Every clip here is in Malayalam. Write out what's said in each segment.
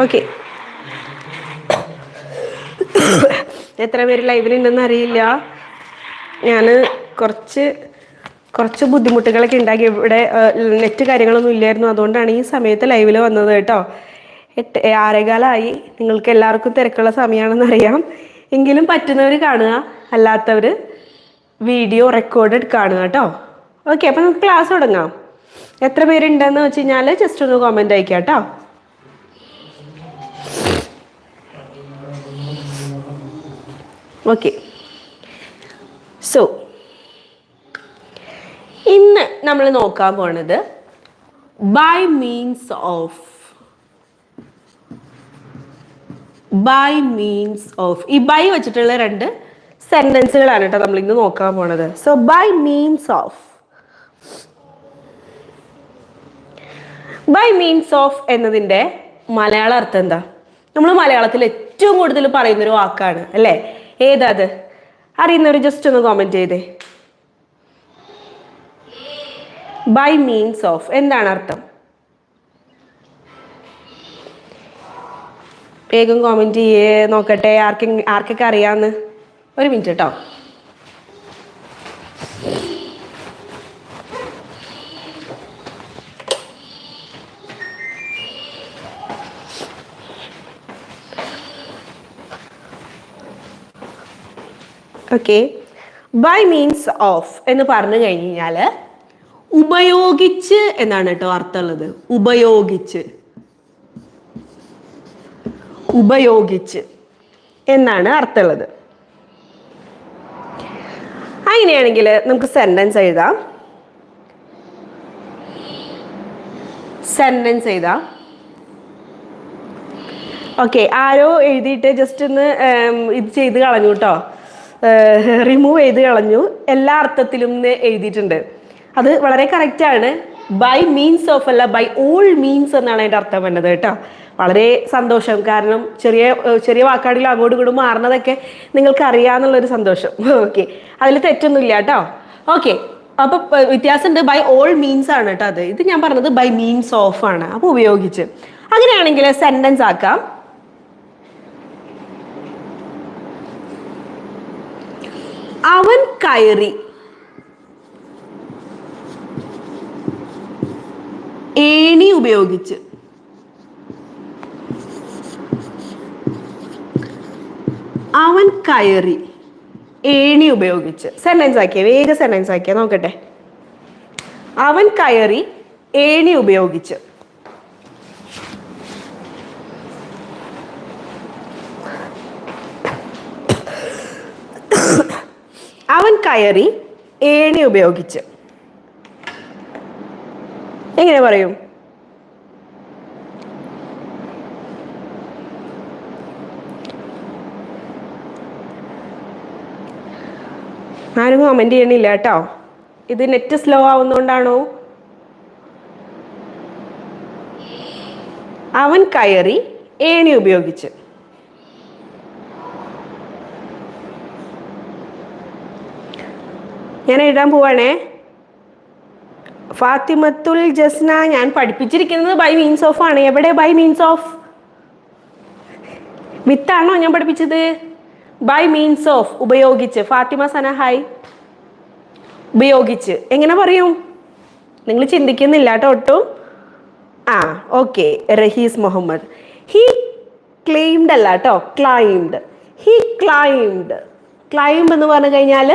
ഓക്കെ. എത്ര പേര് ലൈവിലുണ്ടെന്ന് അറിയില്ല. ഞാൻ കുറച്ച് കുറച്ച് ബുദ്ധിമുട്ടുകളൊക്കെ ഉണ്ടാക്കി. ഇവിടെ നെറ്റ് കാര്യങ്ങളൊന്നും ഇല്ലായിരുന്നു. അതുകൊണ്ടാണ് ഈ സമയത്ത് ലൈവിൽ വന്നത് കേട്ടോ. എട്ട് ആരേകാലമായി നിങ്ങൾക്ക് എല്ലാവർക്കും തിരക്കുള്ള സമയമാണെന്ന് അറിയാം. എങ്കിലും പറ്റുന്നവർ കാണുക. അല്ലാത്തവർ വീഡിയോ റെക്കോർഡഡ് കാണുക കേട്ടോ. ഓക്കെ അപ്പം നമുക്ക് ക്ലാസ് തുടങ്ങാം. എത്ര പേരുണ്ടെന്ന് വെച്ച് കഴിഞ്ഞാൽ ജസ്റ്റ് ഒന്ന് കോമെന്റ് അയക്കാം കേട്ടോ. ഓക്കെ സോ ഇന്ന് നമ്മൾ നോക്കാൻ പോണത് by means of by means of ഈ ബൈ വെച്ചിട്ടുള്ള രണ്ട് സെന്റൻസുകളാണ് കേട്ടോ നമ്മൾ ഇന്ന് നോക്കാൻ പോണത്. So by means of by means of എന്നതിന്റെ മലയാള അർത്ഥം എന്താ? നമ്മൾ മലയാളത്തിൽ ഏറ്റവും കൂടുതൽ പറയുന്നൊരു വാക്കാണ് അല്ലേ? ഏതാ അത്? അറിയുന്നവർ ജസ്റ്റ് ഒന്ന് കോമെന്റ് ചെയ്തേ. ബൈ മീൻസ് ഓഫ് എന്താണ് അർത്ഥം? വേഗം കോമെന്റ് ചെയ്യേ നോക്കട്ടെ ആർക്കെ ആർക്കൊക്കെ അറിയാന്ന്. ഒരു മിനിറ്റ് കേട്ടോ ഓക്കെ ബൈ മീൻസ് ഓഫ് എന്ന് പറഞ്ഞു കഴിഞ്ഞാൽ ഉപയോഗിച്ച് എന്നാണ് കേട്ടോ അർത്ഥമുള്ളത്. ഉപയോഗിച്ച്. ഉപയോഗിച്ച് എന്നാണ് അർത്ഥമുള്ളത്. അങ്ങനെയാണെങ്കിൽ നമുക്ക് സെന്റൻസ് എഴുതാം. സെന്റൻസ് എഴുതാം. ഓക്കെ ആരോ എഴുതിയിട്ട് ജസ്റ്റ് ഒന്ന് ഇത് ചെയ്ത് കളഞ്ഞു കേട്ടോ. റിമൂവ് ചെയ്ത് കളഞ്ഞു. എല്ലാ അർത്ഥത്തിലും എഴുതിയിട്ടുണ്ട്. അത് വളരെ കറക്റ്റാണ് ബൈ മീൻസ് ഓഫ് അല്ല ബൈ ഓൾ മീൻസ് എന്നാണ് അതിന്റെ അർത്ഥം വേണ്ടത് കേട്ടോ. വളരെ സന്തോഷം. കാരണം ചെറിയ ചെറിയ വാക്കാടിലും അങ്ങോട്ടും ഇങ്ങോട്ടും മാറുന്നതൊക്കെ നിങ്ങൾക്ക് അറിയാന്നുള്ളൊരു സന്തോഷം. ഓക്കെ അതിൽ തെറ്റൊന്നുമില്ല കേട്ടോ. ഓക്കെ അപ്പൊ വ്യത്യാസമുണ്ട്. ബൈ ഓൾ മീൻസ് ആണ് കേട്ടോ അത്. ഇത് ഞാൻ പറഞ്ഞത് ബൈ മീൻസ് ഓഫ് ആണ്. അപ്പൊ ഉപയോഗിച്ച്. അങ്ങനെയാണെങ്കിൽ സെന്റൻസ് ആക്കാം. അവൻ കയറി. ഏണി ഉപയോഗിച്ച്. അവൻ കയറി. ഏണി ഉപയോഗിച്ച്. സെന്റൻസ് ആക്കിയ വേഗ സെന്റൻസ് ആക്കിയ നോക്കട്ടെ. അവൻ കയറി ഏണി ഉപയോഗിച്ച്. അവൻ കയറി ഏണി ഉപയോഗിച്ച്. എങ്ങനെ പറയും? ആരും കമന്റ് ചെയ്യണില്ല കേട്ടോ. ഇത് നെറ്റ് സ്ലോ ആവുന്നോണ്ടാണോ? അവൻ കയറി ഏണി ഉപയോഗിച്ച്. ഞാൻ എഴുതാൻ പോവാണേ. ഫാത്തിമത്തുൽ ജസ്ന ഞാൻ പഠിപ്പിച്ചിരിക്കുന്നത് ബൈ മീൻസ് ഓഫ് ആണ്. എവിടെ ബൈ മീൻസ് ഓഫ് വിത്താണോ ഞാൻ പഠിപ്പിച്ചത്? ബൈ മീൻസ് ഓഫ് ഉപയോഗിച്ച്. ഫാത്തിമ സന ഹായ് ഉപയോഗിച്ച്. എങ്ങനെ പറയും? നിങ്ങൾ ചിന്തിക്കുന്നില്ല കേട്ടോ ഒട്ടും. ആ okay Rahees Muhammad. He claimed അല്ല കേട്ടോ ക്ലൈംഡ് ഹി ക്ലൈംഡ് ക്ലൈംബ് എന്ന് പറഞ്ഞു കഴിഞ്ഞാൽ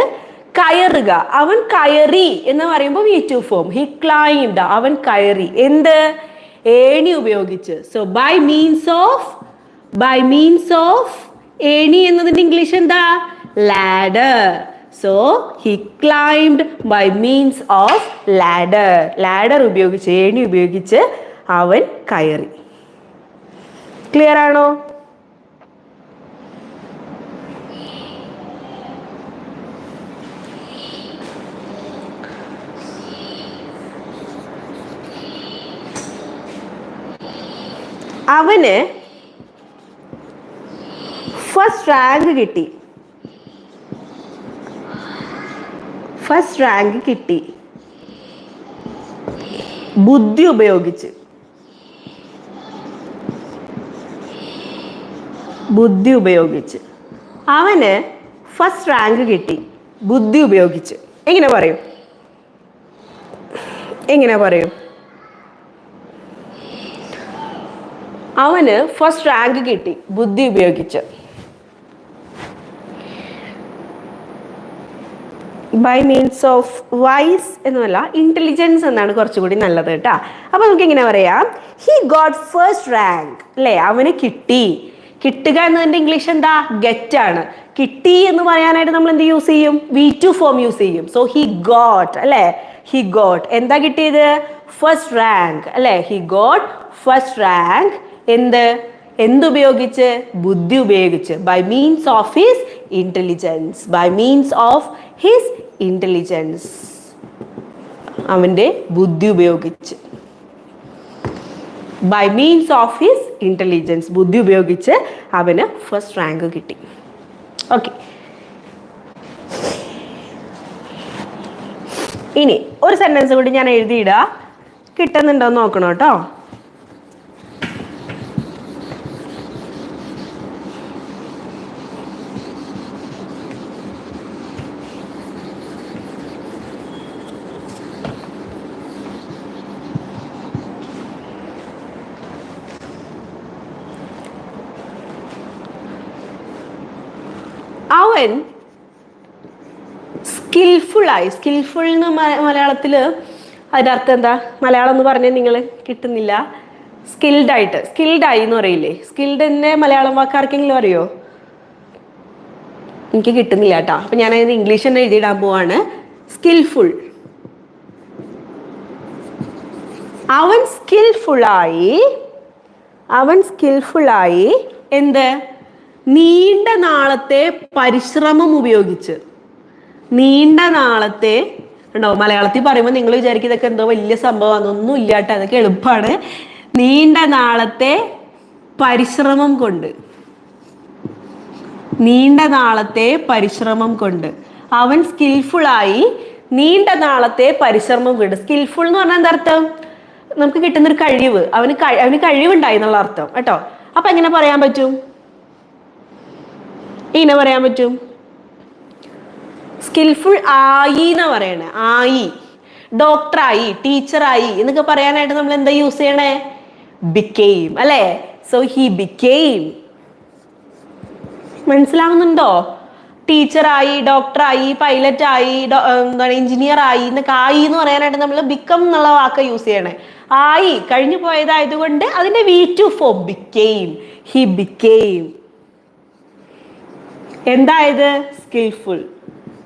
കയറുക. അവൻ കയറി എന്ന് പറയുമ്പോൾ V two form he climbed അവൻ കയറി. എന്ത്? ഏണി ഉപയോഗിച്ച്. So by means of by means of ഏണി എന്നതിന്റെ ഇംഗ്ലീഷ് എന്താ? Ladder so he climbed by means of ladder ladder ഉപയോഗിച്ച് ഏണി ഉപയോഗിച്ച് അവൻ കയറി. ക്ലിയർ ആണോ? അവന് ഫസ്റ്റ് റാങ്ക് കിട്ടി. ഫസ്റ്റ് റാങ്ക് കിട്ടി. ബുദ്ധി ഉപയോഗിച്ച്. ബുദ്ധി ഉപയോഗിച്ച്. അവന് ഫസ്റ്റ് റാങ്ക് കിട്ടി. ബുദ്ധി ഉപയോഗിച്ച്. എങ്ങനെ പറയും? എങ്ങനെ പറയും? അവന് ഫസ്റ്റ് റാങ്ക് കിട്ടി ബുദ്ധി ഉപയോഗിച്ച്. ബൈ മീൻസ് ഓഫ് വൈസ് എന്നല്ല ഇന്റലിജൻസ് എന്നാണ് കുറച്ചുകൂടി നല്ലത് കേട്ടോ. അപ്പൊ നമുക്ക് ഇങ്ങനെ പറയാം? ഹി ഗോട്ട് ഫസ്റ്റ് റാങ്ക് അല്ലേ? അവന് കിട്ടി. കിട്ടുക എന്നതിന്റെ ഇംഗ്ലീഷ് എന്താ? ഗെറ്റ് ആണ്. കിട്ടി എന്ന് പറയാനായിട്ട് നമ്മൾ എന്ത് യൂസ് ചെയ്യും? വി ടു ഫോം യൂസ് ചെയ്യും. സോ ഹി ഗോട്ട് അല്ലേ? ഹി ഗോട്ട് എന്താ കിട്ടിയത്? ഫസ്റ്റ് റാങ്ക് അല്ലേ? ഹി ഗോട്ട് ഫസ്റ്റ് റാങ്ക് എന്ത്? എന്തുപയോഗിച്ച്? ബുദ്ധി ഉപയോഗിച്ച് by means of his intelligence by means of his intelligence അവന്റെ ബുദ്ധി ഉപയോഗിച്ച് by means of his intelligence ബുദ്ധി ഉപയോഗിച്ച് അവന് ഫസ്റ്റ് റാങ്ക് കിട്ടി. ഓക്കെ ഇനി ഒരു സെന്റൻസ് കൂടി ഞാൻ എഴുതിയിടുക കിട്ടുന്നുണ്ടോ നോക്കണം കേട്ടോ. അവൻ സ്കിൽഫുള്ളായി സ്കിൽഫുൾ എന്ന് മലയാളത്തിൽ അതിന്റെ അർത്ഥം എന്താ? മലയാളം എന്ന് പറഞ്ഞാൽ നിങ്ങൾ കിട്ടുന്നില്ല. സ്കിൽഡ് ആയിട്ട് സ്കിൽഡ് ആയി എന്ന് പറയില്ലേ? സ്കിൽഡ് എന്നെ മലയാളം വാക്കാർക്കെങ്കിലും അറിയോ? എനിക്ക് കിട്ടുന്നില്ല കേട്ടോ. അപ്പം ഞാൻ അതിന് ഇംഗ്ലീഷ് തന്നെ എഴുതിയിടാൻ പോവാണ്. സ്കിൽഫുൾ അവൻ സ്കിൽഫുള്ളായി അവൻ സ്കിൽഫുള്ളായി എന്ത്? നീണ്ട നാളത്തെ പരിശ്രമം ഉപയോഗിച്ച്. നീണ്ട നാളത്തെ ഉണ്ടോ മലയാളത്തിൽ പറയുമ്പോൾ നിങ്ങൾ വിചാരിക്കും ഇതൊക്കെ എന്തോ വലിയ സംഭവമാണ്. ഒന്നും ഇല്ല കേട്ടോ അതൊക്കെ എളുപ്പമാണ്. നീണ്ട നാളത്തെ പരിശ്രമം കൊണ്ട്. നീണ്ട നാളത്തെ പരിശ്രമം കൊണ്ട്. അവൻ സ്കിൽഫുള്ളായി നീണ്ട നാളത്തെ പരിശ്രമം കൊണ്ട്. സ്കിൽഫുൾ എന്ന് പറഞ്ഞാൽ എന്താ അർത്ഥം? നമുക്ക് കിട്ടുന്നൊരു കഴിവ്. അവന് അവന് കഴിവുണ്ടായി എന്നുള്ള അർത്ഥം. കേട്ടോ? അപ്പൊ എങ്ങനെ പറയാൻ പറ്റും? ഇങ്ങനെ പറയാൻ പറ്റും? സ്കിൽഫുൾ ആയി എന്ന് പറയണേ. ആയി. ഡോക്ടറായി ടീച്ചറായി എന്നൊക്കെ പറയാനായിട്ട് നമ്മൾ എന്താ യൂസ് ചെയ്യണേ? ബിക്കെയിം അല്ലേ? സോ ഹി ബിക്കെയിം മനസ്സിലാവുന്നുണ്ടോ? ടീച്ചറായി ഡോക്ടറായി പൈലറ്റായി എന്താണ് എഞ്ചിനീയർ ആയി എന്നൊക്കെ ആയി എന്ന് പറയാനായിട്ട് നമ്മൾ ബിക്കം എന്നുള്ള വാക്ക് യൂസ് ചെയ്യണേ. ആയി കഴിഞ്ഞു പോയതായതുകൊണ്ട് അതിന്റെ V two form became he became എന്തായത്? Skilful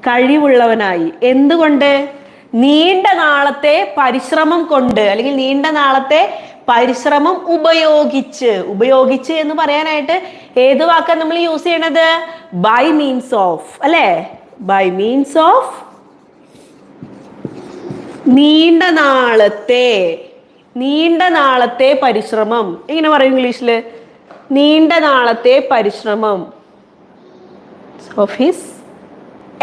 കഴിവുള്ളവനായി. എന്തുകൊണ്ട്? നീണ്ട നാളത്തെ പരിശ്രമം കൊണ്ട് അല്ലെങ്കിൽ നീണ്ട നാളത്തെ പരിശ്രമം ഉപയോഗിച്ച് ഉപയോഗിച്ച് എന്ന് പറയാനായിട്ട് ഏത് വാക്കാണ് നമ്മൾ യൂസ് ചെയ്യണത്? ബൈ മീൻസ് ഓഫ് അല്ലേ? ബൈ മീൻസ് ഓഫ് നീണ്ട നാളത്തെ നീണ്ട നാളത്തെ പരിശ്രമം. ഇങ്ങനെ പറയും ഇംഗ്ലീഷിൽ? നീണ്ട നാളത്തെ പരിശ്രമം. ഓഫ് ഹിസ്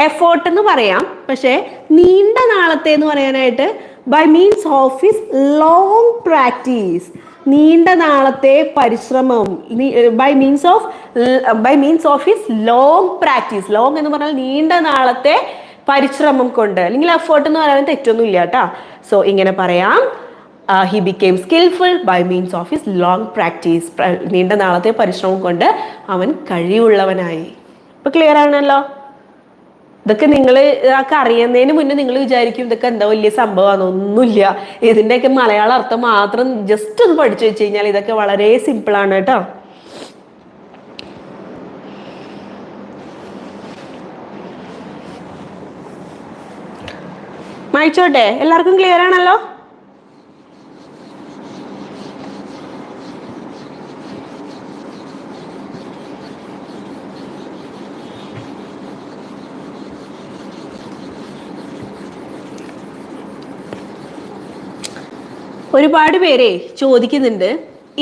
എഫേർട്ട് എന്ന് പറയാം. പക്ഷേ നീണ്ട നാളത്തെ എന്ന് പറയാനായിട്ട് by means of his long practice നീണ്ട നാളത്തെ പരിശ്രമം. By means of by means of his long practice long എന്ന് പറഞ്ഞാൽ നീണ്ട നാളത്തെ പരിശ്രമം കൊണ്ട്. അല്ലെങ്കിൽ എഫേർട്ട് എന്ന് പറയാൻ തെറ്റൊന്നും ഇല്ല കേട്ടോ. സോ ഇങ്ങനെ പറയാം. He became skilful by means of his long practice നീണ്ട നാളത്തെ പരിശ്രമം കൊണ്ട് അവൻ കഴിവുള്ളവനായി. ഇപ്പൊ ക്ലിയർ ആണല്ലോ? ഇതൊക്കെ നിങ്ങൾ ഒക്കെ അറിയുന്നതിന് മുന്നേ നിങ്ങൾ വിചാരിക്കും ഇതൊക്കെ എന്താ വലിയ സംഭവമാണ് ഒന്നുമില്ല. ഇതിന്റെയൊക്കെ മലയാള അർത്ഥം മാത്രം ജസ്റ്റ് ഒന്ന് പഠിച്ചു വെച്ച് കഴിഞ്ഞാൽ ഇതൊക്കെ വളരെ സിമ്പിൾ ആണ് കേട്ടോ. മായിച്ചോട്ടെ? എല്ലാവർക്കും ക്ലിയർ ആണല്ലോ? ഒരുപാട് പേരെ ചോദിക്കുന്നുണ്ട്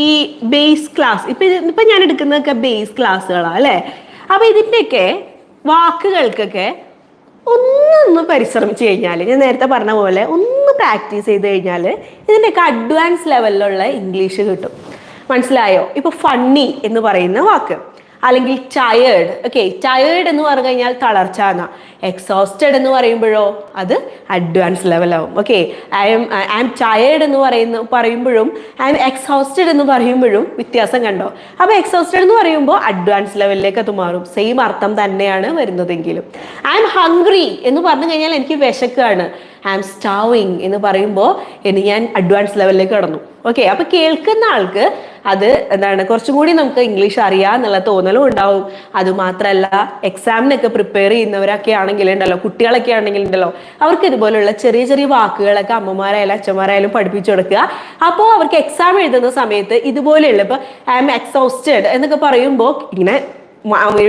ഈ ബേസ് ക്ലാസ് ഇപ്പൊ ഇപ്പൊ ഞാൻ എടുക്കുന്നതൊക്കെ ബേസ് ക്ലാസ്സുകളാണ് അല്ലേ? അപ്പൊ ഇതിന്റെയൊക്കെ വാക്കുകൾക്കൊക്കെ ഒന്നൊന്ന് പരിശ്രമിച്ചു കഴിഞ്ഞാൽ ഞാൻ നേരത്തെ പറഞ്ഞ പോലെ ഒന്ന് പ്രാക്ടീസ് ചെയ്ത് കഴിഞ്ഞാൽ ഇതിന്റെയൊക്കെ അഡ്വാൻസ് ലെവലിലുള്ള ഇംഗ്ലീഷ് കിട്ടും. മനസ്സിലായോ? ഇപ്പൊ ഫണ്ണി എന്ന് പറയുന്ന വാക്ക്. അല്ലെങ്കിൽ ടയേർഡ് ഓക്കെ ടയേർഡ് എന്ന് പറഞ്ഞു കഴിഞ്ഞാൽ തളർച്ച എന്നാ. എക്സോസ്റ്റഡ് എന്ന് പറയുമ്പോഴോ അത് advance ലെവലാവും okay I'm I am tired എന്ന് പറയുന്ന പറയുമ്പോഴും ഐ എം എക്സോസ്റ്റഡ് എന്ന് പറയുമ്പോഴും വ്യത്യാസം കണ്ടോ? അപ്പോൾ എക്സോസ്റ്റഡ് എന്ന് പറയുമ്പോൾ അഡ്വാൻസ് ലെവലിലേക്ക് അത് മാറും. സെയിം അർത്ഥം തന്നെയാണ് വരുന്നതെങ്കിലും. ഐ എം ഹംഗ്രി എന്ന് പറഞ്ഞു കഴിഞ്ഞാൽ എനിക്ക് വിശക്കാണ്. ഐ ആം സ്റ്റാവിങ് എന്ന് പറയുമ്പോൾ ഇനി ഞാൻ അഡ്വാൻസ് ലെവലിലേക്ക് കടന്നു. ഓക്കെ അപ്പൊ കേൾക്കുന്ന ആൾക്ക് അത് എന്താണ് കുറച്ചും കൂടി നമുക്ക് ഇംഗ്ലീഷ് അറിയാന്നുള്ള തോന്നലും ഉണ്ടാവും. അതുമാത്രല്ല എക്സാമിനൊക്കെ പ്രിപ്പയർ ചെയ്യുന്നവരൊക്കെ ആണെങ്കിൽ ഉണ്ടല്ലോ കുട്ടികളൊക്കെ ആണെങ്കിൽ ഉണ്ടല്ലോ അവർക്ക് ഇതുപോലുള്ള ചെറിയ ചെറിയ വാക്കുകളൊക്കെ അമ്മമാരായാലും അച്ഛന്മാരായാലും പഠിപ്പിച്ചു കൊടുക്കുക. അപ്പോൾ അവർക്ക് എക്സാം എഴുതുന്ന സമയത്ത് ഇതുപോലെയുള്ള ഇപ്പൊ ഐ ആം എക്സോസ്റ്റഡ് എന്നൊക്കെ പറയുമ്പോൾ ഇങ്ങനെ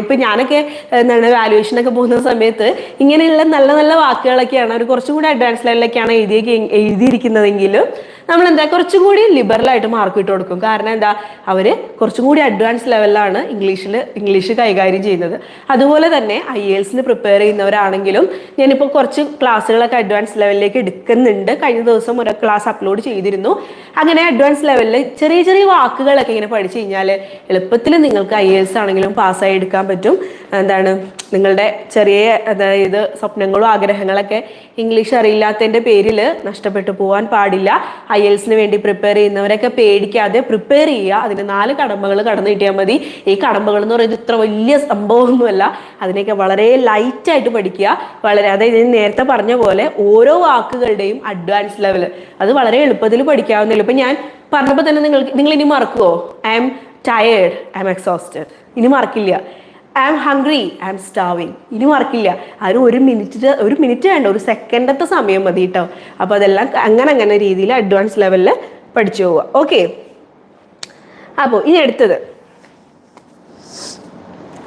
ഇപ്പൊ ഞാനൊക്കെ എന്താണ് വാല്യുവേഷനൊക്കെ പോകുന്ന സമയത്ത് ഇങ്ങനെയുള്ള നല്ല നല്ല വാക്കുകളൊക്കെയാണ് അവർ കുറച്ചും കൂടി അഡ്വാൻസ് ലെവലിലൊക്കെയാണ് എഴുതിയ എഴുതിയിരിക്കുന്നതെങ്കിലും നമ്മൾ എന്താ കുറച്ചും കൂടി ലിബറൽ ആയിട്ട് മാർക്ക് ഇട്ട് കൊടുക്കും. കാരണം എന്താ അവർ കുറച്ചും കൂടി അഡ്വാൻസ് ലെവലിലാണ് ഇംഗ്ലീഷിൽ ഇംഗ്ലീഷ് കൈകാര്യം ചെയ്യുന്നത്. അതുപോലെ തന്നെ ഐ എൽസിന് പ്രിപ്പയർ ചെയ്യുന്നവരാണെങ്കിലും ഞാനിപ്പോൾ കുറച്ച് ക്ലാസ്സുകളൊക്കെ അഡ്വാൻസ് ലെവലിലേക്ക് എടുക്കുന്നുണ്ട്. കഴിഞ്ഞ ദിവസം ഒരു ക്ലാസ് അപ്ലോഡ് ചെയ്തിരുന്നു. അങ്ങനെ അഡ്വാൻസ് ലെവലിൽ ചെറിയ ചെറിയ വാക്കുകളൊക്കെ ഇങ്ങനെ പഠിച്ചു കഴിഞ്ഞാൽ എളുപ്പത്തിൽ നിങ്ങൾക്ക് ഐ എൽസ് ആണെങ്കിലും പാസ്സായി എടുക്കാൻ പറ്റും. എന്താണ് നിങ്ങളുടെ ചെറിയ അതായത് സ്വപ്നങ്ങളും ആഗ്രഹങ്ങളൊക്കെ ഇംഗ്ലീഷ് അറിയില്ലാത്തതിന്റെ പേരിൽ നഷ്ടപ്പെട്ടു പോകാൻ പാടില്ല. ഐ എൽസിന് വേണ്ടി പ്രിപ്പയർ ചെയ്യുന്നവരൊക്കെ പേടിക്കാതെ പ്രിപ്പയർ ചെയ്യുക. അതിന് നാല് കടമ്പകൾ കടന്നു കിട്ടിയാൽ മതി. ഈ കടമ്പകൾ എന്ന് പറയുന്നത് ഇത്ര വലിയ സംഭവമൊന്നുമല്ല. അതിനെയൊക്കെ വളരെ ലൈറ്റായിട്ട് പഠിക്കുക. വളരെ അതായത് നേരത്തെ പറഞ്ഞ പോലെ ഓരോ വാക്കുകളുടെയും അഡ്വാൻസ് ലെവൽ അത് വളരെ എളുപ്പത്തിൽ പഠിക്കാവുന്നില്ല ഇപ്പം ഞാൻ പറഞ്ഞപ്പോൾ തന്നെ നിങ്ങൾക്ക് നിങ്ങൾ ഇനി മറക്കുമോ I'm tired I'm exhausted ഇനി മറക്കില്ല. I am hungry I am starving ഇനി മറക്കില്ല. അതിന് ഒരു മിനിറ്റ് ഒരു മിനിറ്റ് വേണ്ട ഒരു സെക്കൻഡത്തെ സമയം മതി കേട്ടോ അപ്പോൾ അതെല്ലാം അങ്ങനെ അങ്ങനെ രീതിയിൽ അഡ്വാൻസ് ലെവലിൽ പഠിച്ചു പോവുക. ഓക്കെ അപ്പോൾ ഇനി അടുത്തത്.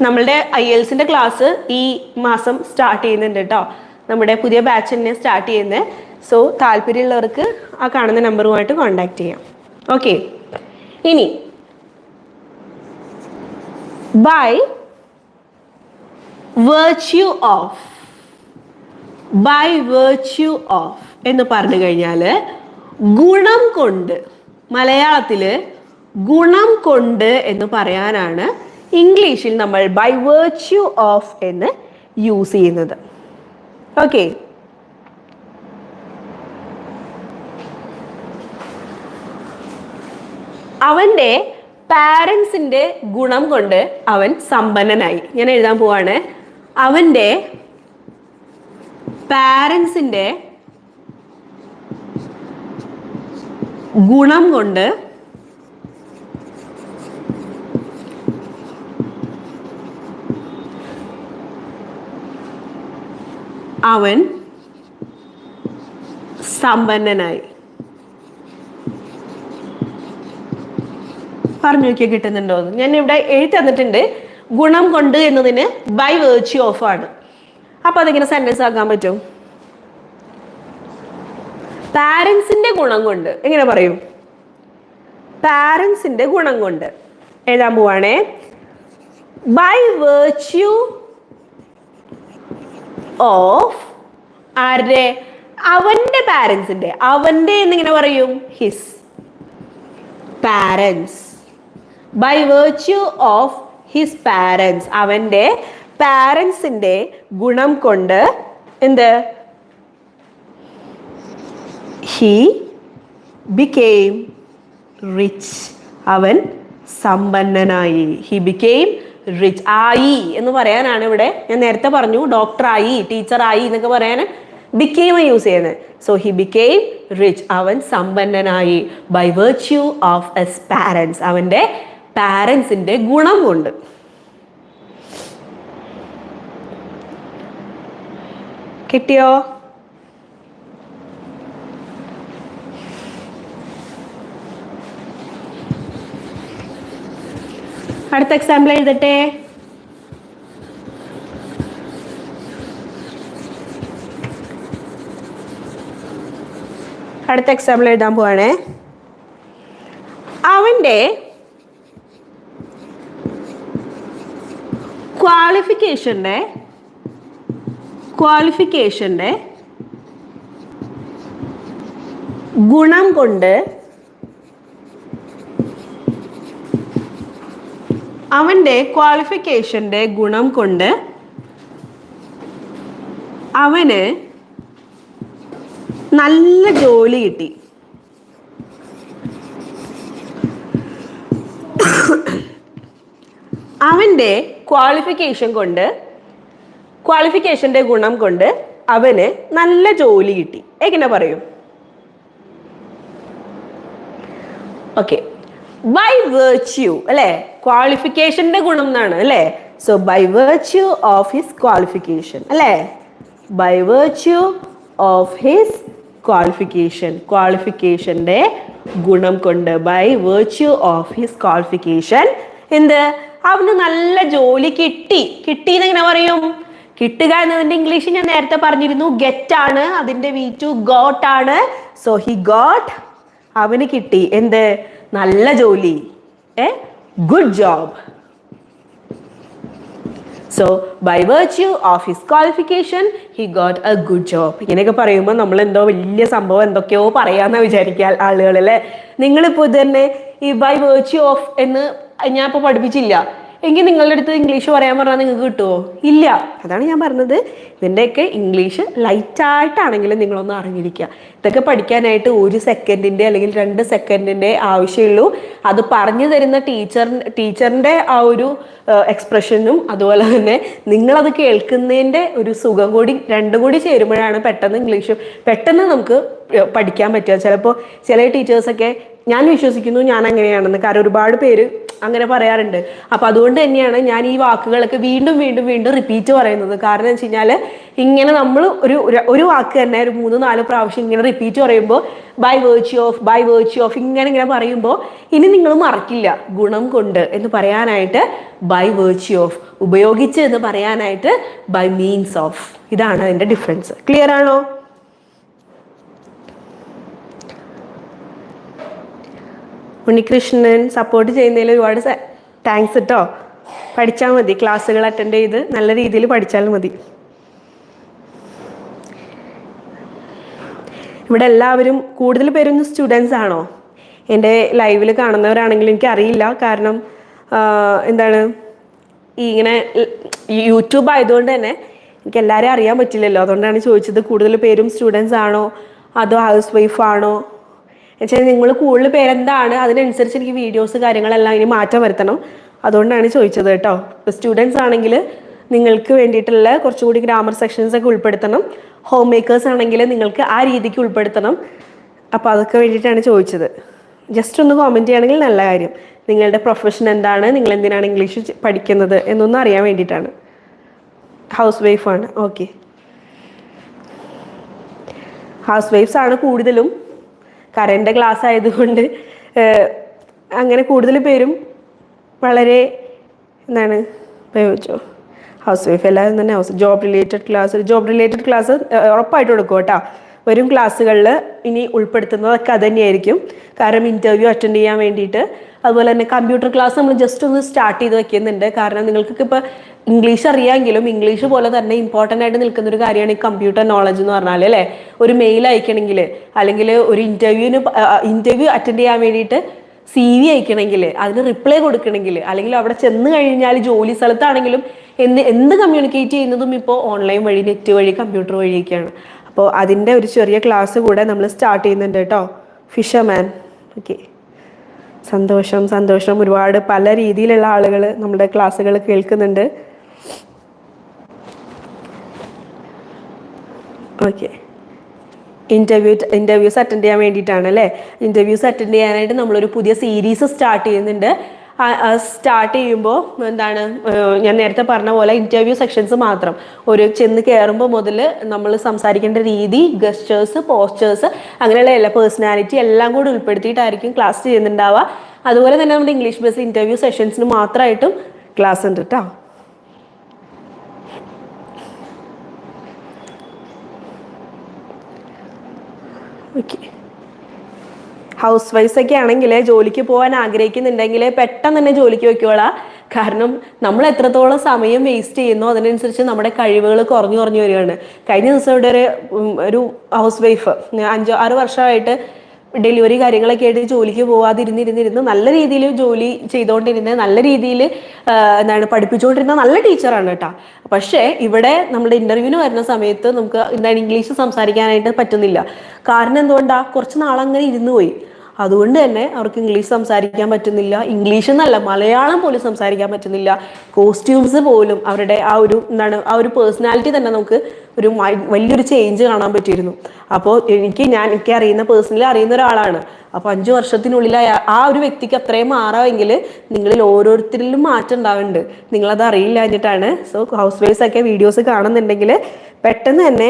നമ്മളുടെ ഐ എൽസിന്റെ ക്ലാസ് ഈ മാസം സ്റ്റാർട്ട് ചെയ്യുന്നുണ്ട് കേട്ടോ നമ്മുടെ പുതിയ ബാച്ച് തന്നെ സ്റ്റാർട്ട് ചെയ്യുന്നത് സോ താല്പര്യമുള്ളവർക്ക് ആ കാണുന്ന നമ്പറുമായിട്ട് കോൺടാക്ട് ചെയ്യാം. ഓക്കെ ഇനി by virtue of. By virtue of എന്ന് പറഞ്ഞു കഴിഞ്ഞാൽ ഗുണം കൊണ്ട് മലയാളത്തിൽ ഗുണം കൊണ്ട് എന്ന് പറയാനാണ് ഇംഗ്ലീഷിൽ നമ്മൾ ബൈ വേർച്യൂ ഓഫ് എന്ന് യൂസ് ചെയ്യുന്നത്. ഓക്കെ അവന്റെ പാരൻസിന്റെ ഗുണം കൊണ്ട് അവൻ സമ്പന്നനായി. ഞാൻ എഴുതാൻ പോവാണ്. അവന്റെ പാരൻസിന്റെ ഗുണം കൊണ്ട് അവൻ സമ്പന്നനായി. പറഞ്ഞു നോക്കിയാൽ കിട്ടുന്നുണ്ടോ എന്ന്. ഞാൻ ഇവിടെ എഴുതി തന്നിട്ടുണ്ട് ഗുണം കൊണ്ട് എന്നതിന് ബൈ വേർച്ച് ഓഫ് ആണ്. അപ്പൊ അതെങ്ങനെ സെന്റൻസ് ആക്കാൻ പറ്റും? പാരൻസിന്റെ ഗുണം കൊണ്ട്. എങ്ങനെ പറയും? പാരൻസിന്റെ ഗുണം കൊണ്ട്. എഴുതാൻ പോവാണേ. ബൈ വേർച്യൂ ഓഫ് ആരുടെ? അവന്റെ പാരൻസിന്റെ അവന്റെ എന്നിങ്ങനെ പറയും. His parents by virtue of his parents അവന്റെ പാരൻസിന്റെ ഗുണം കൊണ്ട് എന്ത്? ഹി ബിക്കെയിം റിച്ച് അവൻ സമ്പന്നനായി. ഹി ബിക്കെയിം റിച്ച് ആയി എന്ന് പറയാനാണ് ഇവിടെ. ഞാൻ നേരത്തെ പറഞ്ഞു ഡോക്ടറായി ടീച്ചറായി എന്നൊക്കെ പറയാൻ ബിക്കെയിം യൂസ് ചെയ്യുന്നത്. സോ ഹി ബിക്കെയിം റിച്ച് അവൻ സമ്പന്നനായി. By virtue of his parents അവന്റെ പാരൻസിന്റെ ഗുണം കൊണ്ട് കിട്ടിയോ? അടുത്ത എക്സാമ്പിൾ എഴുതട്ടെ. അടുത്ത എക്സാമ്പിൾ എഴുതാൻ പോവാണേ. അവന്റെ ക്വാളിഫിക്കേഷന്റെ ക്വാളിഫിക്കേഷന്റെ ഗുണം കൊണ്ട് അവന്റെ ക്വാളിഫിക്കേഷന്റെ ഗുണം കൊണ്ട് അവന് നല്ല ജോലി കിട്ടി. അവന്റെ ക്വാളിഫിക്കേഷൻ കൊണ്ട് ക്വാളിഫിക്കേഷന്റെ ഗുണം കൊണ്ട് അവന് നല്ല ജോലി കിട്ടി. എങ്ങനെ പറയും? ഓക്കെ ബൈ വേർച്യൂ അല്ലെ? ക്വാളിഫിക്കേഷന്റെ ഗുണം എന്നാണ് അല്ലെ? So by virtue of his qualification അല്ലെ? By virtue of his qualification ക്വാളിഫിക്കേഷന്റെ ഗുണം കൊണ്ട് by virtue of his qualification എന്ത്? അവന് നല്ല ജോലി കിട്ടി. കിട്ടി എങ്ങനെ പറയും? കിട്ടുക എന്നതിന്റെ ഇംഗ്ലീഷ് ഞാൻ നേരത്തെ പറഞ്ഞിരുന്നു. ഗെറ്റ് ആണ്. അതിന്റെ വി ടു ഗോട്ട് ആണ്. സോ ഹി ഗോട്ട് അവന് കിട്ടി. എന്ത്? നല്ല ജോലി. ഏ? Good job so by virtue of his qualification he got a good job ഇങ്ങനെയൊക്കെ പറയുമ്പോൾ നമ്മൾ എന്തോ വലിയ സംഭവം എന്തൊക്കെയോ പറയാമെന്ന് വിചാരിക്കുക ആളുകൾ അല്ലേ നിങ്ങളിപ്പോൾ ഇത് തന്നെ ഈ ബൈ വേർച്യൂ ഓഫ് എന്ന് ഞാൻ ഇപ്പോൾ പഠിപ്പിച്ചില്ല. എങ്കിൽ നിങ്ങളുടെ അടുത്ത് ഇംഗ്ലീഷ് പറയാൻ പറഞ്ഞാൽ നിങ്ങൾക്ക് കിട്ടുമോ ഇല്ല. അതാണ് ഞാൻ പറഞ്ഞത്. ഇതിന്റെയൊക്കെ ഇംഗ്ലീഷ് ലൈറ്റായിട്ടാണെങ്കിലും നിങ്ങളൊന്ന് അറിഞ്ഞിരിക്കുക. ഇതൊക്കെ പഠിക്കാനായിട്ട് ഒരു സെക്കൻഡിന്റെ അല്ലെങ്കിൽ രണ്ട് സെക്കൻഡിന്റെ ആവശ്യമുള്ളൂ. അത് പറഞ്ഞു തരുന്ന ടീച്ചർ ടീച്ചറിന്റെ ആ ഒരു എക്സ്പ്രഷനും അതുപോലെ തന്നെ നിങ്ങളത് കേൾക്കുന്നതിന്റെ ഒരു സുഖം കൂടി രണ്ടും കൂടി ചേരുമ്പോഴാണ് പെട്ടെന്ന് ഇംഗ്ലീഷ് പെട്ടെന്ന് നമുക്ക് പഠിക്കാൻ പറ്റുക. ചിലപ്പോൾ ചില ടീച്ചേഴ്സൊക്കെ ഞാൻ വിശ്വസിക്കുന്നു ഞാൻ അങ്ങനെയാണെന്ന്. കാരണം ഒരുപാട് പേര് അങ്ങനെ പറയാറുണ്ട്. അപ്പൊ അതുകൊണ്ട് തന്നെയാണ് ഞാൻ ഈ വാക്കുകളൊക്കെ വീണ്ടും വീണ്ടും വീണ്ടും റിപ്പീറ്റ് പറയുന്നത്. കാരണം എന്ന് വെച്ച് കഴിഞ്ഞാൽ ഇങ്ങനെ നമ്മൾ ഒരു ഒരു വാക്ക് തന്നെ ഒരു മൂന്ന് നാല് പ്രാവശ്യം ഇങ്ങനെ റിപ്പീറ്റ് പറയുമ്പോൾ by virtue of by virtue of ഇങ്ങനെ ഇങ്ങനെ പറയുമ്പോൾ ഇനി നിങ്ങൾ മറക്കില്ല. ഗുണം കൊണ്ട് എന്ന് പറയാനായിട്ട് ബൈ വേർച്ചി ഓഫ് ഉപയോഗിച്ച് എന്ന് പറയാനായിട്ട് ബൈ മീൻസ് ഓഫ് ഇതാണ് അതിന്റെ ഡിഫറൻസ് ക്ലിയർ ആണോ? ഉണ്ണികൃഷ്ണൻ സപ്പോർട്ട് ചെയ്യുന്നതിൽ ഒരുപാട് താങ്ക്സ് കേട്ടോ പഠിച്ചാൽ മതി. ക്ലാസ്സുകൾ അറ്റൻഡ് ചെയ്ത് നല്ല രീതിയിൽ പഠിച്ചാൽ മതി. ഇവിടെ എല്ലാവരും കൂടുതൽ പേരും സ്റ്റുഡൻസ് ആണോ? എന്റെ ലൈവിൽ കാണുന്നവരാണെങ്കിൽ എനിക്ക് അറിയില്ല കാരണം എന്താണ് ഈ ഇങ്ങനെ യൂട്യൂബ് ആയതുകൊണ്ട് തന്നെ എനിക്ക് എല്ലാവരെയും അറിയാൻ പറ്റില്ലല്ലോ. അതുകൊണ്ടാണ് ചോദിച്ചത് കൂടുതൽ പേരും സ്റ്റുഡൻസ് ആണോ? അതോ ഹൗസ് വൈഫ് ആണോ? വെച്ചാൽ നിങ്ങൾ കൂടുതൽ പേരെന്താണ്? അതിനനുസരിച്ച് എനിക്ക് വീഡിയോസ് കാര്യങ്ങളെല്ലാം ഇനി മാറ്റം വരുത്തണം. അതുകൊണ്ടാണ് ചോദിച്ചത് കേട്ടോ. ഇപ്പോൾ സ്റ്റുഡൻസ് ആണെങ്കിൽ നിങ്ങൾക്ക് വേണ്ടിയിട്ടുള്ള കുറച്ചുകൂടി ഗ്രാമർ സെക്ഷൻസ് ഒക്കെ ഉൾപ്പെടുത്തണം. ഹോം മേക്കേഴ്സ് ആണെങ്കിൽ നിങ്ങൾക്ക് ആ രീതിക്ക് ഉൾപ്പെടുത്തണം. അപ്പോൾ അതൊക്കെ വേണ്ടിയിട്ടാണ് ചോദിച്ചത്. ജസ്റ്റ് ഒന്ന് കോമെന്റ് ചെയ്യുകയാണെങ്കിൽ നല്ല കാര്യം. നിങ്ങളുടെ പ്രൊഫഷൻ എന്താണ്? നിങ്ങൾ എന്തിനാണ് ഇംഗ്ലീഷ് പഠിക്കുന്നത്? എന്നൊന്നും അറിയാൻ വേണ്ടിയിട്ടാണ്. ഹൗസ് വൈഫാണ് ഓക്കെ ഹൗസ് വൈഫ്സ് ആണ് കൂടുതലും കറണ്ട് ക്ലാസ് ആയതുകൊണ്ട് അങ്ങനെ കൂടുതൽ പേരും വളരെ എന്താണ് ഉപയോഗിച്ചോ? ഹൗസ് വൈഫ് എല്ലാവരും തന്നെ house job related class job related class ഉറപ്പായിട്ട് കൊടുക്കും കേട്ടോ. വരും ക്ലാസ്സുകളിൽ ഇനി ഉൾപ്പെടുത്തുന്നതൊക്കെ അത് കാരണം ഇന്റർവ്യൂ അറ്റൻഡ് ചെയ്യാൻ വേണ്ടിയിട്ട് അതുപോലെ തന്നെ കമ്പ്യൂട്ടർ ക്ലാസ് നമ്മൾ ജസ്റ്റ് ഒന്ന് സ്റ്റാർട്ട് ചെയ്ത് വെക്കുന്നുണ്ട്. കാരണം നിങ്ങൾക്കൊക്കെ ഇപ്പോൾ ഇംഗ്ലീഷ് അറിയാമെങ്കിലും ഇംഗ്ലീഷ് പോലെ തന്നെ ഇമ്പോർട്ടന്റ് ആയിട്ട് നിൽക്കുന്ന ഒരു കാര്യമാണ് ഈ കമ്പ്യൂട്ടർ നോളജ് എന്ന് പറഞ്ഞാൽ അല്ലേ? ഒരു മെയിൽ അയക്കണമെങ്കിൽ അല്ലെങ്കിൽ ഒരു ഇന്റർവ്യൂവിന് ഇന്റർവ്യൂ അറ്റൻഡ് ചെയ്യാൻ വേണ്ടിയിട്ട് സി വി അയക്കണമെങ്കിൽ അതിന് റിപ്ലൈ കൊടുക്കണമെങ്കിൽ അല്ലെങ്കിൽ അവിടെ ചെന്ന് കഴിഞ്ഞാൽ ജോലി സ്ഥലത്താണെങ്കിലും എന്ത് എന്ത് കമ്മ്യൂണിക്കേറ്റ് ചെയ്യുന്നതും ഇപ്പോൾ ഓൺലൈൻ വഴി നെറ്റ് വഴി കമ്പ്യൂട്ടർ വഴിയൊക്കെയാണ്. അപ്പോൾ അതിന്റെ ഒരു ചെറിയ ക്ലാസ് കൂടെ നമ്മൾ സ്റ്റാർട്ട് ചെയ്യുന്നുണ്ട് കേട്ടോ. ഫിഷർമാൻ ഓക്കെ സന്തോഷം സന്തോഷം. ഒരുപാട് പല രീതിയിലുള്ള ആളുകൾ നമ്മുടെ ക്ലാസ്സുകൾ കേൾക്കുന്നുണ്ട്. ഓക്കെ. ഇന്റർവ്യൂ ഇന്റർവ്യൂസ് അറ്റൻഡ് ചെയ്യാൻ വേണ്ടിയിട്ടാണ് അല്ലേ? ഇന്റർവ്യൂസ് അറ്റൻഡ് ചെയ്യാനായിട്ട് നമ്മളൊരു പുതിയ സീരീസ് സ്റ്റാർട്ട് ചെയ്യുന്നുണ്ട്. സ്റ്റാർട്ട് ചെയ്യുമ്പോൾ എന്താണ് ഞാൻ നേരത്തെ പറഞ്ഞ പോലെ ഇന്റർവ്യൂ സെക്ഷൻസ് മാത്രം. ഒരു ചെന്ന് കയറുമ്പോൾ മുതൽ നമ്മൾ സംസാരിക്കേണ്ട രീതി ഗസ്റ്റേഴ്സ് പോസ്റ്റേഴ്സ് അങ്ങനെയുള്ള എല്ലാ പേഴ്സണാലിറ്റി എല്ലാം കൂടി ഉൾപ്പെടുത്തിയിട്ടായിരിക്കും ക്ലാസ് ചെയ്യുന്നുണ്ടാവുക. അതുപോലെ തന്നെ നമ്മുടെ ഇംഗ്ലീഷ് ബേസ് ഇന്റർവ്യൂ സെഷൻസിന് മാത്രമായിട്ടും ക്ലാസ് ഉണ്ട് കേട്ടോ ഓക്കെ ഹൗസ് വൈഫ് ഒക്കെ ആണെങ്കിൽ ജോലിക്ക് പോകാൻ ആഗ്രഹിക്കുന്നുണ്ടെങ്കിൽ പെട്ടെന്ന് തന്നെ ജോലിക്ക് വെക്കോളാം കാരണം നമ്മൾ എത്രത്തോളം സമയം വേസ്റ്റ് ചെയ്യുന്നു അതിനനുസരിച്ച് നമ്മുടെ കഴിവുകൾ കുറഞ്ഞു കുറഞ്ഞു വരികയാണ്. കഴിഞ്ഞ ദിവസം ഇവിടെ ഒരു ഒരു ഹൗസ് വൈഫ് അഞ്ചോ ആറ് വർഷമായിട്ട് ഡെലിവറി കാര്യങ്ങളൊക്കെ ആയിട്ട് ജോലിക്ക് പോവാതിരുന്നിരുന്നിരുന്ന് നല്ല രീതിയിൽ ജോലി ചെയ്തുകൊണ്ടിരുന്ന നല്ല രീതിയിൽ എന്താണ് പഠിപ്പിച്ചുകൊണ്ടിരുന്ന നല്ല ടീച്ചറാണ് കേട്ടോ. പക്ഷേ ഇവിടെ നമ്മുടെ ഇന്റർവ്യൂവിന് വരുന്ന സമയത്ത് നമുക്ക് എന്താണ് ഇംഗ്ലീഷ് സംസാരിക്കാനായിട്ട് പറ്റുന്നില്ല. കാരണം എന്തുകൊണ്ടാ? കുറച്ച് നാളങ്ങനെ ഇരുന്നു പോയി. അതുകൊണ്ട് തന്നെ അവർക്ക് ഇംഗ്ലീഷ് സംസാരിക്കാൻ പറ്റുന്നില്ല. ഇംഗ്ലീഷ് എന്നല്ല മലയാളം പോലും സംസാരിക്കാൻ പറ്റുന്നില്ല. കോസ്റ്റ്യൂംസ് പോലും അവരുടെ ആ ഒരു എന്താണ് ആ ഒരു പേഴ്സണാലിറ്റി തന്നെ നമുക്ക് ഒരു വലിയൊരു ചേഞ്ച് കാണാൻ പറ്റിയിരുന്നു. അപ്പോൾ എനിക്ക് ഞാൻ എനിക്ക് അറിയുന്ന പേഴ്സണലി അറിയുന്ന ഒരാളാണ്. അപ്പോൾ അഞ്ചു വർഷത്തിനുള്ളിൽ ആ ഒരു വ്യക്തിക്ക് അത്രയും മാറാമെങ്കിൽ നിങ്ങളിൽ ഓരോരുത്തരിലും മാറ്റം ഉണ്ടാവുന്നുണ്ട്. നിങ്ങളത് അറിയില്ല എന്നിട്ടാണ്. സോ ഹൗസ് വൈഫ്സ് ഒക്കെ വീഡിയോസ് കാണുന്നുണ്ടെങ്കിൽ പെട്ടെന്ന് തന്നെ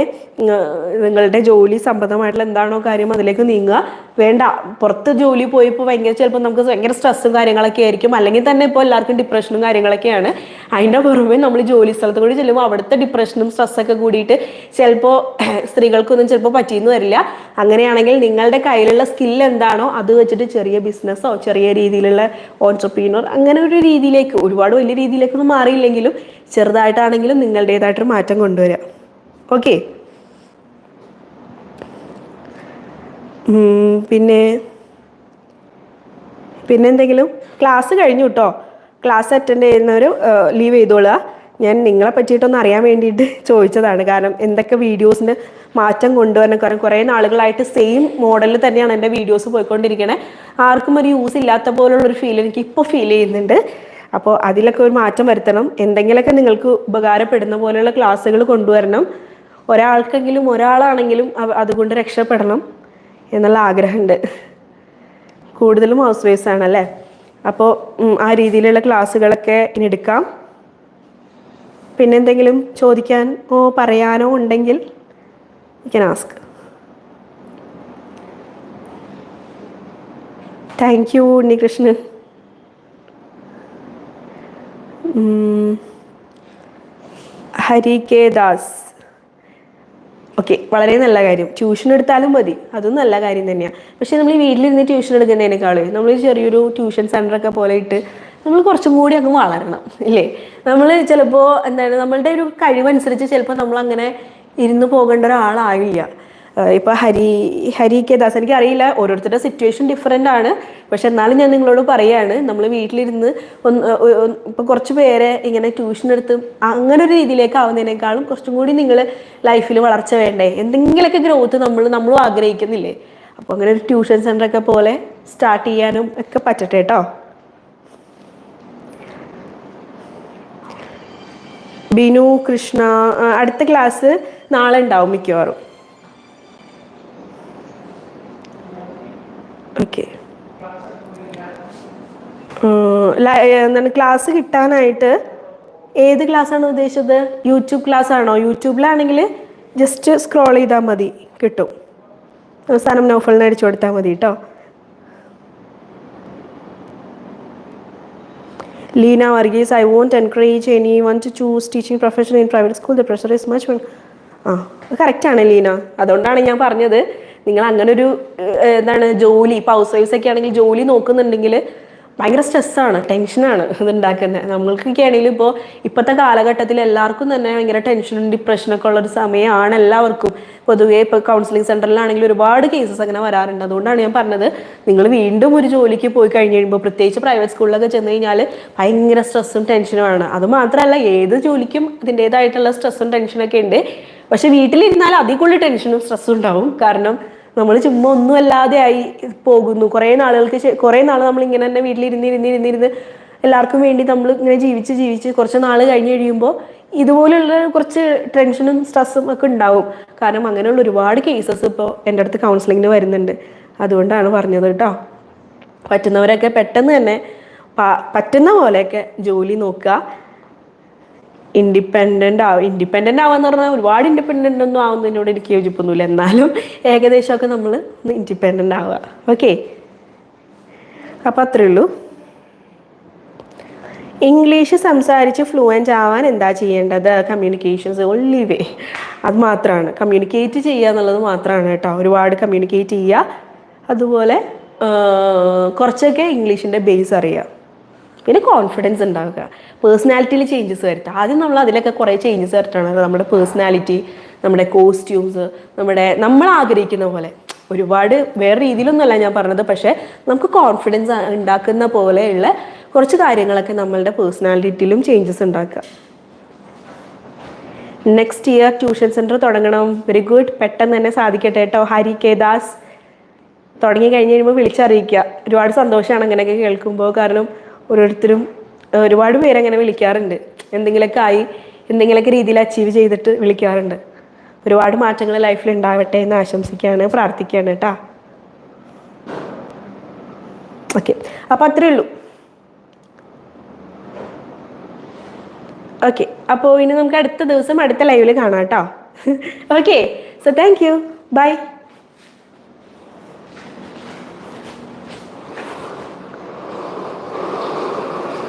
നിങ്ങളുടെ ജോലി സംബന്ധമായിട്ടുള്ള എന്താണോ കാര്യം അതിലേക്ക് നീങ്ങുക. വേണ്ട. പുറത്ത് ജോലി പോയപ്പോൾ ഭയങ്കര ചിലപ്പോൾ നമുക്ക് ഭയങ്കര സ്ട്രെസ്സും കാര്യങ്ങളൊക്കെ ആയിരിക്കും. അല്ലെങ്കിൽ തന്നെ ഇപ്പോൾ എല്ലാവർക്കും ഡിപ്രഷനും കാര്യങ്ങളൊക്കെയാണ്. അതിന്റെ പുറമെ നമ്മൾ ജോലി സ്ഥലത്ത് കൂടി ചെല്ലുമ്പോൾ അവിടുത്തെ ഡിപ്രഷനും സ്ട്രെസ്സൊക്കെ കൂടിയിട്ട് ചിലപ്പോൾ സ്ത്രീകൾക്കൊന്നും ചിലപ്പോൾ പറ്റിയെന്ന് വരില്ല. അങ്ങനെയാണെങ്കിൽ നിങ്ങളുടെ കയ്യിലുള്ള സ്കിൽ എന്താണോ അത് വെച്ചിട്ട് ചെറിയ ബിസിനസ്സോ ചെറിയ രീതിയിലുള്ള ഓൺട്രപ്രീനർ അങ്ങനെ ഒരു രീതിയിലേക്ക് ഒരുപാട് വലിയ രീതിയിലേക്കൊന്നും മാറിയില്ലെങ്കിലും ചെറുതായിട്ടാണെങ്കിലും നിങ്ങളുടേതായിട്ടൊരു മാറ്റം കൊണ്ടുവരിക. ഓക്കെ പിന്നെ പിന്നെ എന്തെങ്കിലും? ക്ലാസ് കഴിഞ്ഞു കേട്ടോ ക്ലാസ് അറ്റൻഡ് ചെയ്യുന്നവർ ലീവ് ചെയ്തോളുക. ഞാൻ നിങ്ങളെ പറ്റിയിട്ടൊന്ന് അറിയാൻ വേണ്ടിയിട്ട് ചോദിച്ചതാണ്. കാരണം എന്തൊക്കെ വീഡിയോസിന് മാറ്റം കൊണ്ടുവരണം. കാരണം കുറേ നാളുകളായിട്ട് സെയിം മോഡലിൽ തന്നെയാണ് എന്റെ വീഡിയോസ് പോയിക്കൊണ്ടിരിക്കണേ. ആർക്കും ഒരു യൂസ് ഇല്ലാത്ത പോലുള്ളൊരു ഫീൽ എനിക്ക് ഇപ്പോൾ ഫീൽ ചെയ്യുന്നുണ്ട്. അപ്പോൾ അതിലൊക്കെ ഒരു മാറ്റം വരുത്തണം. എന്തെങ്കിലുമൊക്കെ നിങ്ങൾക്ക് ഉപകാരപ്പെടുന്ന പോലെയുള്ള ക്ലാസ്സുകൾ കൊണ്ടുവരണം. ഒരാൾക്കെങ്കിലും ഒരാളാണെങ്കിലും അതുകൊണ്ട് രക്ഷപ്പെടണം എന്നുള്ള ആഗ്രഹമുണ്ട്. കൂടുതലും ഹൗസ് വൈഫ്സ് ആണല്ലേ? അപ്പോൾ ആ രീതിയിലുള്ള ക്ലാസ്സുകളൊക്കെ ഇനി എടുക്കാം. പിന്നെ എന്തെങ്കിലും ചോദിക്കാനോ പറയാനോ ഉണ്ടെങ്കിൽ can ask thank you Unnikrishnan. Hari K Das വളരെ നല്ല കാര്യം. ട്യൂഷൻ എടുത്താലും മതി. അതും നല്ല കാര്യം തന്നെയാണ് പക്ഷേ നമ്മൾ ഈ വീട്ടിലിരുന്ന് ട്യൂഷൻ എടുക്കുന്നതിനേക്കാൾ നമ്മൾ ചെറിയൊരു ട്യൂഷൻ സെന്ററൊക്കെ പോലെ ഇട്ട് നമ്മൾ കുറച്ചും കൂടി അങ്ങ് വളരണം ഇല്ലേ? നമ്മൾ ചിലപ്പോൾ എന്താണ് നമ്മളുടെ ഒരു കഴിവനുസരിച്ച് ചിലപ്പോൾ നമ്മൾ അങ്ങനെ ഇരുന്ന് പോകേണ്ട ഒരാളാവില്ല ഇപ്പൊ ഹരി ഹരി കെ ദാസ് എനിക്ക് അറിയില്ല ഓരോരുത്തരുടെ സിറ്റുവേഷൻ ഡിഫറെന്റ് ആണ്. പക്ഷെ എന്നാലും ഞാൻ നിങ്ങളോട് പറയാണ് നമ്മൾ വീട്ടിലിരുന്ന് ഒന്ന് ഇപ്പൊ കുറച്ച് പേരെ ഇങ്ങനെ ട്യൂഷൻ എടുത്ത് അങ്ങനെ ഒരു രീതിയിലേക്ക് ആവുന്നതിനേക്കാളും കുറച്ചും കൂടി നിങ്ങൾ ലൈഫിൽ വളർച്ച വേണ്ടേ? എന്തെങ്കിലുമൊക്കെ ഗ്രോത്ത് നമ്മൾ നമ്മളും ആഗ്രഹിക്കുന്നില്ലേ? അപ്പോൾ അങ്ങനെ ഒരു ട്യൂഷൻ സെന്റർ ഒക്കെ പോലെ സ്റ്റാർട്ട് ചെയ്യാനും ഒക്കെ പറ്റട്ടെ കേട്ടോ? ബിനു കൃഷ്ണ അടുത്ത ക്ലാസ് നാളെ ഉണ്ടാവും മിക്കവാറും. ഓക്കെ എന്താണ് ക്ലാസ് കിട്ടാനായിട്ട് ഏത് ക്ലാസ്സാണ് ഉദ്ദേശിച്ചത്? യൂട്യൂബ് ക്ലാസ് ആണോ? യൂട്യൂബിലാണെങ്കിൽ ജസ്റ്റ് സ്ക്രോൾ ചെയ്താൽ മതി കിട്ടും. അവസാനം നോഫലിന് അടിച്ചു കൊടുത്താൽ മതി കേട്ടോ Leena Varghese I won't encourage anyone to choose teaching profession in private school the pressure is much ആ ആണ് ലീന. അതുകൊണ്ടാണ് ഞാൻ പറഞ്ഞത്. നിങ്ങൾ അങ്ങനെ ഒരു എന്താണ് ജോലി ഇപ്പോൾ ഹൗസ് വൈഫ്സ് ഒക്കെ ആണെങ്കിൽ ജോലി നോക്കുന്നുണ്ടെങ്കിൽ ഭയങ്കര സ്ട്രെസ്സാണ് ടെൻഷനാണ് ഇത് ഉണ്ടാക്കുന്നത് നമ്മൾക്കൊക്കെ ആണെങ്കിലും ഇപ്പോൾ ഇപ്പോഴത്തെ കാലഘട്ടത്തിൽ എല്ലാവർക്കും തന്നെ ഭയങ്കര ടെൻഷനും ഡിപ്രഷനൊക്കെ ഉള്ളൊരു സമയമാണ് എല്ലാവർക്കും. പൊതുവെ ഇപ്പോൾ കൗൺസിലിംഗ് സെന്ററിലാണെങ്കിൽ ഒരുപാട് കേസസ് അങ്ങനെ വരാറുണ്ട്. അതുകൊണ്ടാണ് ഞാൻ പറഞ്ഞത് നിങ്ങൾ വീണ്ടും ഒരു ജോലിക്ക് പോയി കഴിഞ്ഞ് കഴിയുമ്പോൾ പ്രത്യേകിച്ച് പ്രൈവറ്റ് സ്കൂളിലൊക്കെ ചെന്ന് കഴിഞ്ഞാൽ ഭയങ്കര സ്ട്രെസ്സും ടെൻഷനുമാണ് അത് മാത്രമല്ല ഏത് ജോലിക്കും അതിന്റേതായിട്ടുള്ള സ്ട്രെസ്സും ടെൻഷനൊക്കെ ഉണ്ട്. പക്ഷെ വീട്ടിലിരുന്നാൽ അതിൽ കൂടുതൽ ടെൻഷനും സ്ട്രെസ്സും ഉണ്ടാവും. കാരണം നമ്മൾ ചുമ്മാ ഒന്നും അല്ലാതെ ആയി പോകുന്നു. കുറേ നാളുകൾക്ക് കുറേ നാൾ നമ്മൾ ഇങ്ങനെ തന്നെ വീട്ടിലിരുന്ന് ഇരുന്ന് ഇരുന്നിരുന്ന് എല്ലാവർക്കും വേണ്ടി നമ്മൾ ഇങ്ങനെ ജീവിച്ച് ജീവിച്ച് കുറച്ച് നാൾ കഴിഞ്ഞ് കഴിയുമ്പോൾ ഇതുപോലുള്ള കുറച്ച് ടെൻഷനും സ്ട്രെസ്സും ഒക്കെ ഉണ്ടാവും. കാരണം അങ്ങനെയുള്ള ഒരുപാട് കേസസ് ഇപ്പോൾ എന്റെ അടുത്ത് കൗൺസിലിങ്ങിന് വരുന്നുണ്ട്. അതുകൊണ്ടാണ് പറഞ്ഞത് കേട്ടോ. പറ്റുന്നവരൊക്കെ പെട്ടെന്ന് തന്നെ പറ്റുന്ന പോലെയൊക്കെ ജോലി നോക്കുക. ഇൻഡിപെൻഡന്റ് ആവും ഇൻഡിപെൻഡന്റ് ആവാന്ന് പറഞ്ഞാൽ ഒരുപാട് ഇൻഡിപെൻഡന്റ് ഒന്നും ആവുന്നതിനോട് എനിക്ക് യോജിപ്പൊന്നുമില്ല. എന്നാലും ഏകദേശമൊക്കെ നമ്മൾ ഇൻഡിപെൻഡന്റ് ആവുക. ഓക്കെ? അപ്പോൾ അത്രേ ഉള്ളൂ. ഇംഗ്ലീഷ് സംസാരിച്ച് ഫ്ലുവന്റ് ആവാൻ എന്താ ചെയ്യേണ്ടത്? കമ്മ്യൂണിക്കേഷൻസ് ഒള്ളി വേ അത് മാത്രമാണ് കമ്മ്യൂണിക്കേറ്റ് ചെയ്യുക എന്നുള്ളത് മാത്രമാണ് കേട്ടോ. ഒരുപാട് കമ്മ്യൂണിക്കേറ്റ് ചെയ്യുക. അതുപോലെ കുറച്ചൊക്കെ ഇംഗ്ലീഷിന്റെ ബേസ് അറിയുക. പിന്നെ കോൺഫിഡൻസ് ഉണ്ടാവുക. പേഴ്സണാലിറ്റിയിൽ ചേഞ്ചസ് വരുത്തുക ആദ്യം നമ്മൾ അതിലൊക്കെ കുറേ ചേഞ്ചസ് വരുത്തണം. നമ്മുടെ പേഴ്സണാലിറ്റി നമ്മുടെ കോസ്റ്റ്യൂംസ് നമ്മുടെ നമ്മൾ ആഗ്രഹിക്കുന്ന പോലെ. ഒരുപാട് വേറെ രീതിയിലൊന്നുമല്ല ഞാൻ പറഞ്ഞത്. പക്ഷേ നമുക്ക് കോൺഫിഡൻസ് ഉണ്ടാക്കുന്ന പോലെയുള്ള കുറച്ച് കാര്യങ്ങളൊക്കെ നമ്മളുടെ പേഴ്സണാലിറ്റിയിലും ചേഞ്ചസ് ഉണ്ടാക്കുക. നെക്സ്റ്റ് ഇയർ ട്യൂഷൻ സെന്റർ തുടങ്ങണം. വെരി ഗുഡ് പെട്ടെന്ന് തന്നെ സാധിക്കട്ടെ കേട്ടോ ഹരി കേദാസ് തുടങ്ങി കഴിഞ്ഞ് കഴിയുമ്പോൾ വിളിച്ചറിയിക്കുക. ഒരുപാട് സന്തോഷമാണ് അങ്ങനെയൊക്കെ കേൾക്കുമ്പോൾ. കാരണം ഓരോരുത്തരും ഒരുപാട് പേരങ്ങനെ വിളിക്കാറുണ്ട്. എന്തെങ്കിലുമൊക്കെ ആയി എന്തെങ്കിലുമൊക്കെ രീതിയിൽ അച്ചീവ് ചെയ്തിട്ട് വിളിക്കാറുണ്ട്. ഒരുപാട് മാറ്റങ്ങൾ ലൈഫിൽ ഉണ്ടാവട്ടെ എന്ന് ആശംസിക്കുകയാണ് പ്രാർത്ഥിക്കുകയാണ് കേട്ടോ. ഓക്കെ. അപ്പം അത്രേ ഉള്ളൂ. ഓക്കെ. അപ്പോൾ ഇനി നമുക്ക് അടുത്ത ദിവസം അടുത്ത ലൈവിൽ കാണാം കേട്ടോ. Okay. So thank you bye